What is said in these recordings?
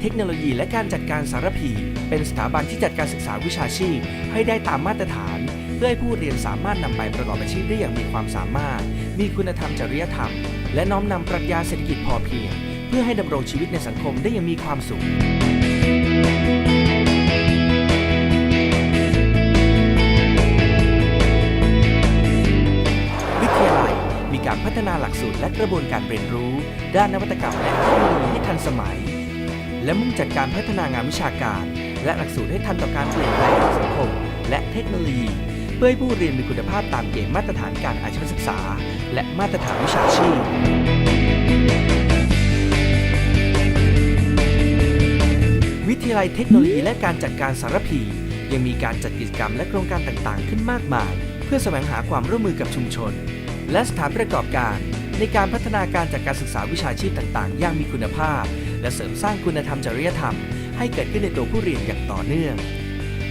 เทคโนโลยีและการจัดการสารพี เป็นสถาบันที่จัดการศึกษาวิชาชีพ ให้ได้ตามมาตรฐาน เพื่อให้ผู้เรียนสามารถนำไปประกอบอาชีพได้อย่างมีความสามารถ มีคุณธรรมจริยธรรม และน้อมนำปรัชญาเศรษฐกิจพอเพียง เพื่อให้ดำรงชีวิตในสังคมได้อย่างมีความสุขวิทยาลัยมีการพัฒนาหลักสูตรและกระบวนการเรียนรู้ ด้านนวัตกรรมและเทคโนโลยีให้ทันสมัย และมุ่งจัดการพัฒนางานวิชาการ และหลักสูตรให้ทันต่อการเปลี่ยนแปลงของสังคม และเทคโนโลยี เพื่อให้ผู้เรียนมีคุณภาพตามเกณฑ์มาตรฐานการอาชีวศึกษา และมาตรฐานวิชาชีพวิทยาลัยเทคโนโลยีและการจัดการสารพี ยังมีการจัดกิจกรรมและโครงการต่างๆ ขึ้นมากมาย เพื่อแสวงหาความร่วมมือกับชุมชน และสถานประกอบการ ในการพัฒนาการจัดการศึกษาวิชาชีพต่างๆ อย่างมีคุณภาพ และเสริมสร้างคุณธรรมจริยธรรม ให้เกิดขึ้นในตัวผู้เรียนอย่างต่อเนื่อง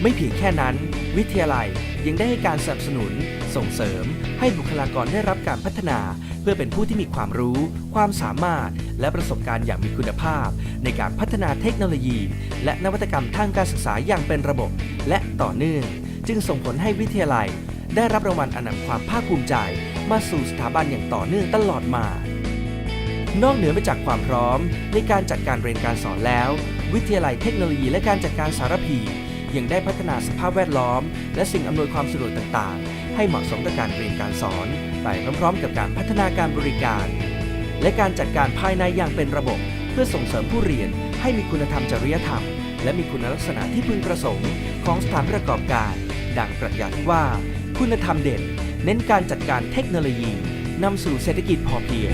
ไม่เพียงแค่นั้น วิทยาลัยยังได้ให้การสนับสนุน ส่งเสริม ให้บุคลากรได้รับการพัฒนา เพื่อเป็นผู้ที่มีความรู้ ความสามารถ และประสบการณ์อย่างมีคุณภาพ ในการพัฒนาเทคโนโลยี และนวัตกรรมทางการศึกษาอย่างเป็นระบบ และต่อเนื่อง จึงส่งผลให้วิทยาลัย ได้รับรางวัลอันนำความภาคภูมิใจ มาสู่สถาบันอย่างต่อเนื่องตลอดมา นอกเหนือไปจากความพร้อม ในการจัดการเรียนการสอนแล้ว วิทยาลัยเทคโนโลยีและการจัดการสารพียังได้พัฒนาสภาพแวดล้อม และสิ่งอำนวยความสะดวกต่างๆ ให้เหมาะสมกับการเรียนการสอน ไปพร้อมๆ กับการพัฒนาการบริการ และการจัดการภายในอย่างเป็นระบบ เพื่อส่งเสริมผู้เรียนให้มีคุณธรรมจริยธรรม และมีคุณลักษณะที่พึงประสงค์ ของสถานประกอบการ ดังปรัชญาที่ว่า คุณธรรมเด่น เน้นการจัดการเทคโนโลยีนำสู่เศรษฐกิจพอเพียง